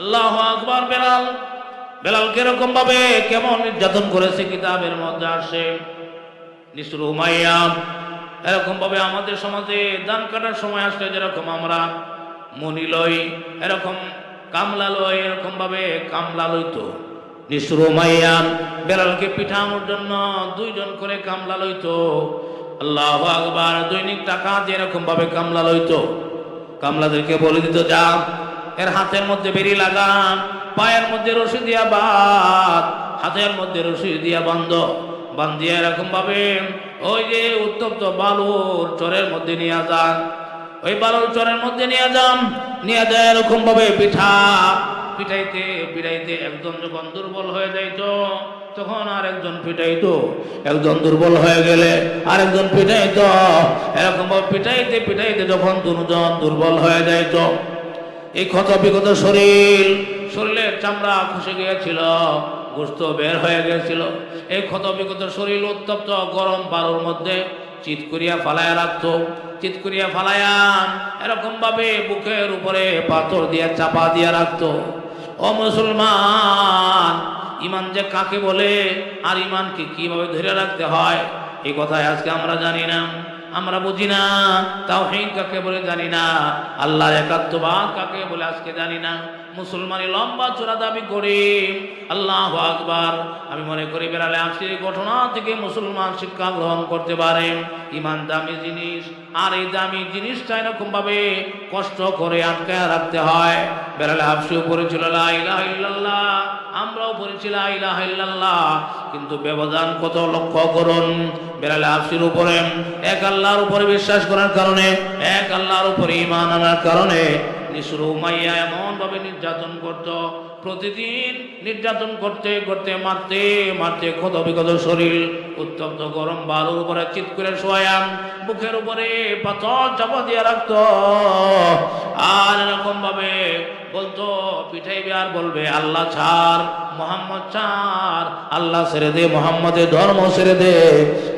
আল্লাহ আকবর, বেলাল। বেলাল কীরকম ভাবে কেমন নির্যাতন করেছে কিতাবের মধ্যে আসে। নিসুর উমাইয়া এরকম ভাবে আমাদের সমাজে দান কাটার সময় আসলে যেরকম আমরা। মনি লই এরকম কামলা লই এরকম ভাবে কামলা লইতো নিসুর উমাইয়া বেলালকে পিঠানোর জন্য দুইজন করে কামলা লইতো আল্লাহ আকবার, দৈনিক টাকা দিয়ে এরকম ভাবে কামলা লইতো কামলাদেরকে বলে দিত, যা এর হাতের মধ্যে বেরি লাগান পায়ের মধ্যে রশি দিয়া বাদ, হাতের মধ্যে রশি দিয়া বন্ধ। বান্ধিয়া এরকম ভাবে ওই যে উত্তপ্ত বালুর চরের মধ্যে নিয়ে যান। ওই বালুর চরের মধ্যে নিয়ে যান, নিয়ে যায় এরকম ভাবে পিঠা। পিঠাইতে পিঠাইতে একজন যখন দুর্বল হয়ে যাইতো, তখন আর একজন পিটাইতো একজন দুর্বল হয়ে গেলে আরেকজন পিটাইতো এরকম ভাবে পিঠাইতে পিটাইতে যখন দুজন দুর্বল হয়ে যাইতো এই ক্ষত বিগত শরীর, শরীরের চামড়া খসে গিয়েছিল, গোস্ত বের হয়ে গিয়েছিল। এই ক্ষত বিগত শরীর উত্তপ্ত, গরম বালুর মধ্যে চিত করিয়া ফালায়া রাখত। চিত করিয়া ফালায়া এরকম ভাবে বুকের উপরে পাথর দিয়ে চাপা দিয়ে রাখত। ও মুসলমান, ইমান যে কাকে বলে, আর ইমানকে কীভাবে ধরে রাখতে হয় এই কথায় আজকে আমরা জানি না। আমরা বুঝি না। তাও কাকে বলে জানি না। আল্লাহ একাত্মবাদ কাকে বলে আজকে জানি না। মুসলমানি লম্বা চোরা দাবি করি। আল্লাহ আকবার। আমি মনে করি বেড়ালে এই ঘটনা থেকে মুসলমান শিক্ষা গ্রহণ করতে পারে। ইমান দামি জিনিস, আর এই দামি জিনিসটা এরকম ভাবে কষ্ট করে আটকে রাখতে হয়। বেড়ালে হাফসিও পড়েছিল লা ইলাহা ইল্লাল্লাহ। আমরাও পড়েছি ইল্লাল্লাহ। কিন্তু ব্যবধান কত লক্ষ্য করুন। বেড়ালে হাফসির উপরে, এক আল্লাহর উপরে বিশ্বাস করার কারণে, এক আল্লাহর উপরে ইমান আনার কারণে নিসুর উমাইয়া এমন ভাবে নির্যাতন করত, প্রতিদিন নির্যাতন করতে করতে মারতে মারতে ক্ষত বিগত শরীর উত্তপ্ত গরম বালুর উপরে চিৎ করে শোয়াম বুকের উপরে পাথর চাপা দিয়ে রাখত। আর এরকম ভাবে বলতো, পিঠাইবে আর বলবে, আল্লাহ ছাড়, মোহাম্মদ ছাড়, আল্লাহ ছেড়ে দে, মোহাম্মদের ধর্ম ছেড়ে দে।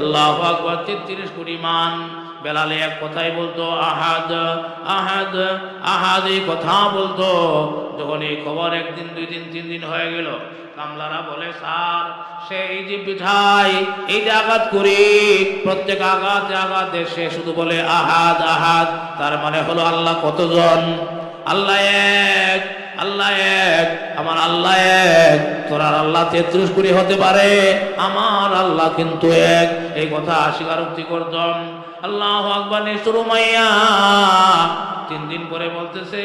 আল্লাহ আকবর, তেত্রিশ কোটি মান। বেলালে এক কথাই বলতো, আহাদ আহাদ আহাদ এই কথা বলতো। যখন এই খবর একদিন দুই দিন তিন দিন হয়ে গেল, কামলারা বলে, স্যার সে এই যে পিঠাই, এই যে আঘাত করি, প্রত্যেক আঘাত আঘাতে সে শুধু বলে, আহাদ আহাদ তার মানে হলো আল্লাহ কতজন? আল্লাহ এক আল্লাহ এক, আমার আল্লাহ এক তোর আল্লাহ তেত্রিশ কোটি হতে পারে, আমার আল্লাহ কিন্তু এক। এই কথা স্বীকারোক্তি করতাম। আল্লাহ আকবর নিশুর মাইয়া তিন দিন পরে বলতেছে,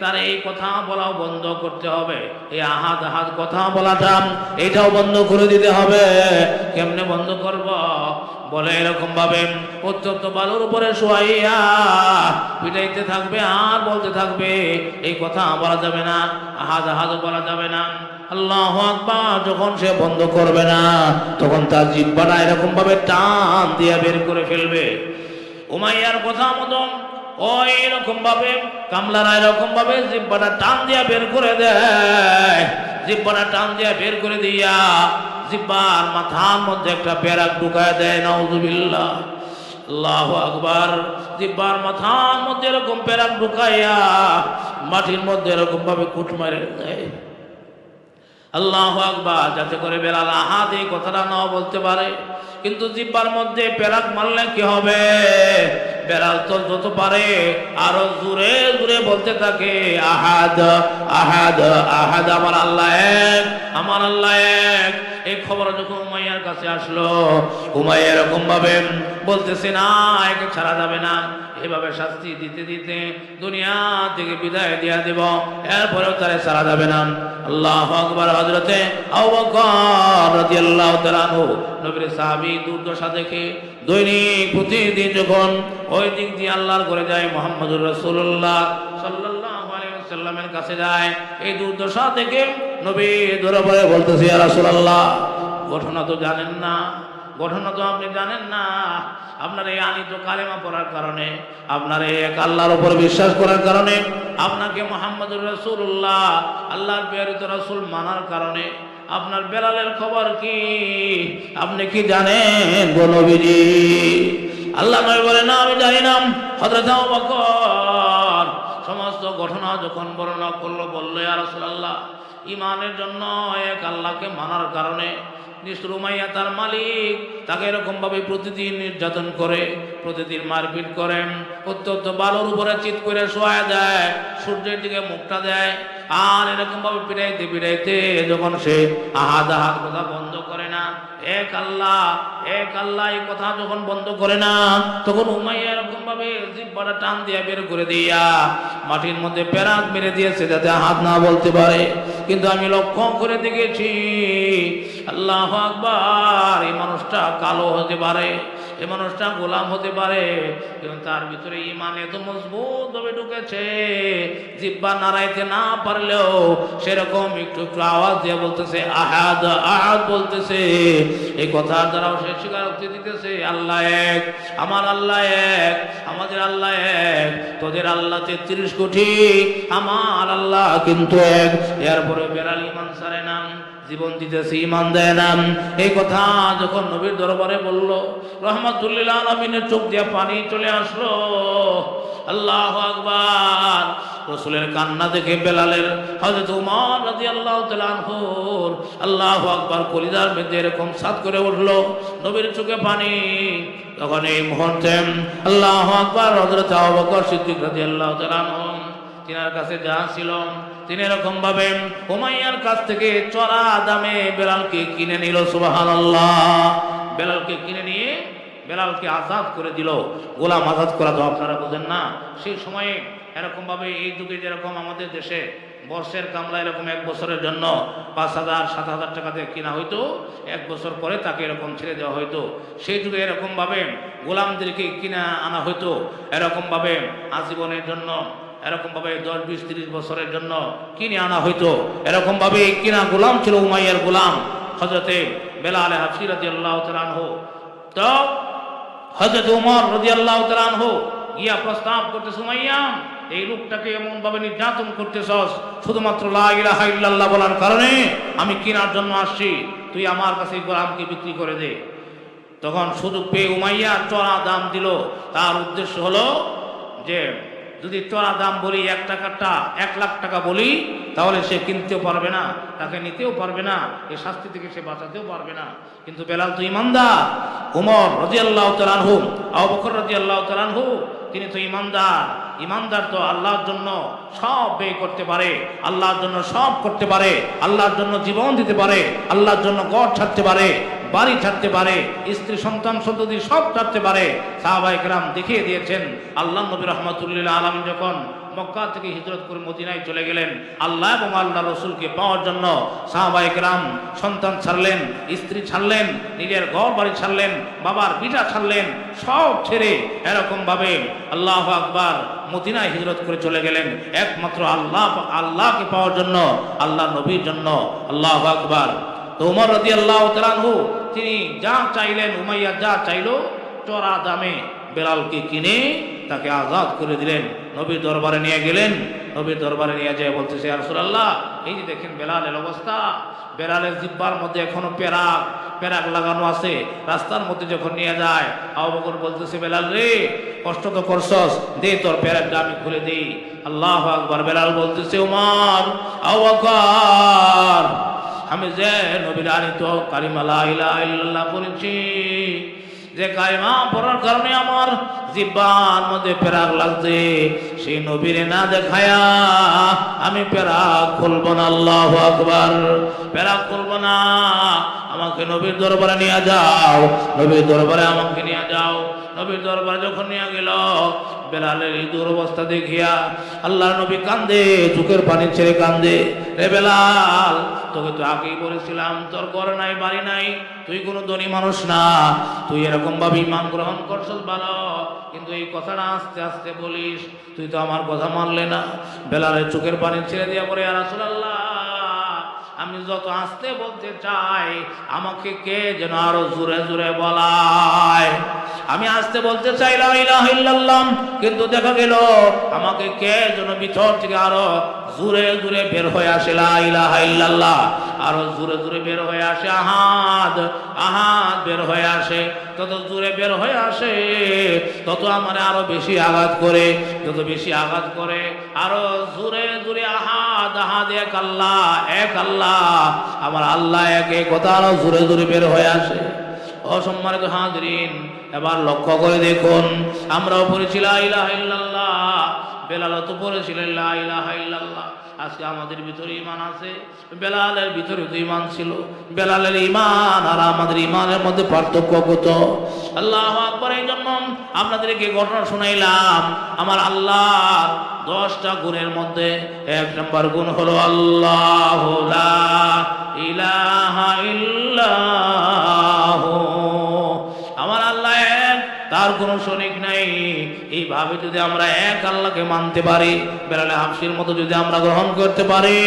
তার এই কথা বলাও বন্ধ করতে হবে। এই আহাত আহাত কথা বলাটা এইটাও বন্ধ করে দিতে হবে। কেমনে বন্ধ করব? বলে এরকম ভাবে অত্যন্ত বালুর উপরে শোয়াইয়া পিটাইতে থাকবে, আর বলতে থাকবে, এই কথা বলা যাবে না আহাজ আহাজ বলা যাবে না। আল্লাহ আকবার যখন সে বন্ধ করবে না, তখন তার জিব্বাটা এরকম ভাবে টান দিয়ে বের করে ফেলবে। উমাইয়ার কথা মতন ওই এরকম ভাবে, কামলারা এরকম ভাবে জিব্বাটা টান দিয়া বের করে দেয়। জিব্বাটা টান দিয়া বের করে দিয়া জিব্বার মাথার মধ্যে একটা পেরাক ঢুকায় দেয়, নাউজুবিল্লাহ। আল্লাহ আকবার। জিব্বার মাথার মধ্যে এরকম পেরাক ঢুকাইয়া মাটির মধ্যে এরকম ভাবে কুট মারে দেয়। আল্লাহ আকবার, যাতে করে বেলাল আহাদ এই কথাটা নাও বলতে পারে। কিন্তু জিব্বার মধ্যে পেরাক মারলে কি হবে? বেড়াল তো যত পারে আরও জুড়ে জুড়ে বলতে থাকে, আহাদ আহাদ আহাদ, আমার আল্লাহ এক, আমার আল্লাহ এক। এই খবর যখন উমাইয়ার কাছে আসলো, উমাইয়া এরকম ভাবে বলতেছে, না, একে ছাড়া যাবে না। এভাবে শাস্তি দিতে দিতে দুনিয়া থেকে বিদায় দিয়া দেব। এরপরেও তারে ছাড়া যাবে না। আল্লাহ আকবর হজরতে নবীর সাহাবী দুর্দশা দেখে দৈনিক প্রতিদিন যখন ওই দিক দিয়ে আল্লাহর করে যায়, মোহাম্মদুর রাসূলুল্লাহ সাল্লাল্লাহু আলাইহি ওয়াসাল্লামের কাছে যায়, এই দুর্দশা থেকে নবী দরবারে বলতেছে রাসূলুল্লাহ, ঘটনা তো জানেন না ঘটনা তো আপনি জানেন না। আপনার এই আনিত কালেমা পড়ার কারণে, আপনার এই এক আল্লাহর উপর বিশ্বাস করার কারণে, আপনাকে মোহাম্মদুর রসুল্লাহ আল্লাহর প্রেরিত রসুল মানার কারণে, আপনার বেলালের খবর কি? আপনি কি জানেন গো নবীজি? আল্লাহ নবী বলে না, আমি জানি না। বকর সমস্ত ঘটনা যখন বর্ণনা করল, বলল আর রাসূলুল্লাহ ইমানের জন্য এক আল্লাহকে মানার কারণে নিশ্রুমাইয়া তার মালিক তাকে এরকমভাবে প্রতিদিন নির্যাতন করে, প্রতিদিন মারপিট করেন অত্যন্ত বালুর উপরে চিৎ করে শোয়া দেয়, সূর্যের দিকে মুখটা দেয়, আর এরকমভাবে পিড়াইতে পিড়াইতে যখন সে আহাদ আহাদ কথা বন্ধ করে না এক আল্লাহ এক আল্লাহ এই কথা যখন বন্ধ করে না, তখন উমাইয়া এরকম ভাবে জিব্বাটা টান দিয়া বের করে দিয়া মাটির মধ্যে পেরাক মেরে দিয়েছে যাতে হাত না বলতে পারে। কিন্তু আমি লক্ষ্য করে দেখেছি, আল্লাহ আকবার, এই মানুষটা কালো হতে পারে। এই মানুষটা গোলাম হতে পারে, কিন্তু তার ভিতরে ইমান এত মজবুত ভাবে ঢুকেছে, জিব্বা নাড়াইতে না পারলেও সেরকম একটু একটু আওয়াজ দিয়ে বলতেছে, আহাদ আহাদ বলতেছে। এই কথার দ্বারাও সে স্বীকারোক্তি দিতেছে, আল্লাহ এক, আমার আল্লাহ এক, আমাদের আল্লাহ এক, তোদের আল্লাহ তেত্রিশ কোটি, আমার আল্লাহ কিন্তু এক। এরপরে বেড়াল ইমান সারে নাম জীবন দিতেছে ইমান দেয় না। এই কথা যখন নবীর দরবারে বলল রহমতুল্লিল্লাহ আলমিনের চোখ দিয়ে পানি চলে আসলো। আল্লাহ আকবার। রসুলের কান্না দেখে বেলালের হজরত উমর রাজি আল্লাহ তালানহুর আল্লাহ আকবার কলিদার মধ্যে এরকম সাত করে উঠল, নবীর চোখে পানি। তখন এই মুহূর্তে আল্লাহ আকবার হজরত আবু বকর সিদ্দিক রাজি আল্লাহ তালানহু তিনার কাছে যা ছিল, তিনি এরকম ভাবে হুমাইয়ার কাছ থেকে চড়া দামে বেলালকে কিনে নিল সুবাহান বেলালকে কিনে নিয়ে বেলালকে আজাদ করে দিল। গোলাম আজাদ করা তো আপনারা বোঝেন না। সেই সময়ে এরকম ভাবে এই যুগে যেরকম আমাদের দেশে বর্ষের কামলা এরকম এক বছরের জন্য পাঁচ হাজার, সাত হাজার টাকা দিয়ে কিনা হইতো, এক বছর পরে তাকে এরকম ছেড়ে দেওয়া হইতো। সেই যুগে এরকমভাবে গোলামদেরকে কিনা আনা হইতো। এরকমভাবে আজীবনের জন্য এরকম ভাবে দশ, বিশ, তিরিশ বছরের জন্য কিনে আনা হইতো। এরকম ভাবে কিনা গোলাম ছিল উমাইয়ার গোলাম হজরতে বেলাল হাফসি রাজি আল্লাহ তালানহ তো হজরত উমর রাজি আল্লাহ তালানহ গিয়া প্রস্তাব করতে সুমাইয়া এই লোকটাকে এমন ভাবে নির্যাতন করতেছস, শুধুমাত্র লা ইলাহা ইল্লাল্লাহ বলার কারণে আমি কেনার জন্য আসছি, তুই আমার কাছে এই গোলামকে বিক্রি করে দে। তখন শুধু পেয়ে উমাইয়া চড়া দাম দিল। তার উদ্দেশ্য হলো যে যদি চড়া দাম বলি এক টাকাটা, এক লাখ টাকা বলি, তাহলে সে কিনতেও পারবে না, তাকে নিতেও পারবে না এই শাস্তি থেকে সে বাঁচাতেও পারবে না। কিন্তু বেলাল তো ইমানদার। উমর রাজি আল্লাহ তালানহু আবু বকর রাজি আল্লাহ তালানহু তিনি তো ইমানদার। ইমানদার তো আল্লাহর জন্য সব ব্যয় করতে পারে, আল্লাহর জন্য সব করতে পারে, আল্লাহর জন্য জীবন দিতে পারে, আল্লাহর জন্য গড় ছাড়তে পারে। বাড়ি ছাড়তে পারে, স্ত্রী, সন্তান, সন্ততি সব ছাড়তে পারে। সাহাবাইকরাম দেখিয়ে দিয়েছেন, আল্লাহ নবী রহমতুল্লাহ আলম যখন মক্কা থেকে হিজরত করে মদিনায় চলে গেলেন, আল্লাহ এবং আল্লাহ রসুলকে পাওয়ার জন্য সাহাবাইকরাম সন্তান ছাড়লেন, স্ত্রী ছাড়লেন, নিজের ঘর বাড়ি ছাড়লেন, বাবার পিঠা ছাড়লেন, সব ছেড়ে এরকম ভাবে আল্লাহ আকবার মদিনায় হিজরত করে চলে গেলেন। একমাত্র আল্লাহ, আল্লাহকে পাওয়ার জন্য, আল্লাহ নবীর জন্য, আল্লাহ আকবার। তো উমর রদি আল্লাহ তালানহু তিনি যা চাইলেন, উমাইয়া যা চাইলো, চড়া দামে বেলালকে কিনে তাকে আজাদ করে দিলেন। নবীর দরবারে নিয়ে গেলেন। নবীর দরবারে নিয়ে যায় বলতেছে আরসুল্লাহ এই যে দেখেন বেলালের অবস্থা, বেলালের জিব্বার মধ্যে এখনও পেরাক পেরাক লাগানো আছে। রাস্তার মধ্যে যখন নিয়ে যায়, আবু বলতেছে, বেলাল রে, কষ্ট তো করছস, দে তোর পেরাকটা আমি খুলে দিই। আল্লাহ আকবার, বেলাল বলতেছে, উমার, আবু বকর আমি যে নবীর আনিত কালিমা লা ইলাহা ইল্লাল্লাহ পড়েছি, যে কালিমা পড়ার কারণে আমার জিব্বার মধ্যে পেরাক লাগছে, সেই নবীরে না দেখায়া আমি পেরাক খুলব না, আল্লাহ আকবার। পেরাক খুলব না আমাকে নবীর দরবারে নিয়ে যাও। নবীর দরবারে আমাকে নিয়ে যাও। নবীর দরবারে যখন নিয়ে গেল, বেলালের এই দুরবস্থা দেখিয়া আল্লাহ নবী কান্দে, চোখের পানি ছেড়ে কান্দে। রে বেলাল, তোকে তো আগেই বলেছিলাম, তোর ঘর নাই, বাড়ি নাই, তুই কোনো ধনী মানুষ না। তুই এরকম ভাবে ইমান গ্রহণ করছস, ভালো। কিন্তু এই কথাটা আস্তে আস্তে বলিস, তুই তো আমার কথা মানলে না। বেলালের চোখের পানি ছেড়ে দিয়া পরে আর আসল আল্লাহ আমি যত আসতে বলতে চাই, আমাকে কে যেন আরও জোরে জোরে বলায়? আমি আসতে বলতে চাইলাম ইলাহা কিন্তু দেখা গেল আমাকে কে যেন ভিতর থেকে আরও জোরে জোরে বের হয়ে আসে, লা আরও জোরে জোরে বের হয়ে আসে, আহাদ আহাদ বের হয়ে আসে। তত জোরে বের হয়ে আসে, তত আমার আরও বেশি আঘাত করে। যত বেশি আঘাত করে, আরও জোরে জোরে আহাদ আহাদ, এক আল্লাহ এক আল্লাহ। আমার আল্লাহ এক এক কথা আরও জোরে জোরে বের হয়ে আসে। অসম্মানিত হাজরিন, এবার লক্ষ্য করে দেখুন, আমরাও পড়েছি লা ইলাহা ইল্লাল্লাহ বেলাল তো পড়েছিল লা ইলাহা ইল্লাল্লাহ। আজকে আমাদের ভিতরে ইমান আছে, বেলালের ভিতরে তো ইমান ছিল। বেলালের ইমান আর আমাদের ইমানের মধ্যে পার্থক্য কত? আল্লাহ আকবর। এই জন্য আপনাদেরকে ঘটনা শুনাইলাম, আমার আল্লাহ দশটা গুণের মধ্যে এক নম্বর গুণ হলো আল্লাহ ইলাহা ইল্লাহু কোন কোনো শরিক নাই। এইভাবে যদি আমরা এক আল্লাহকে মানতে পারি, বেলালে হাফসির মতো যদি আমরা গ্রহণ করতে পারি।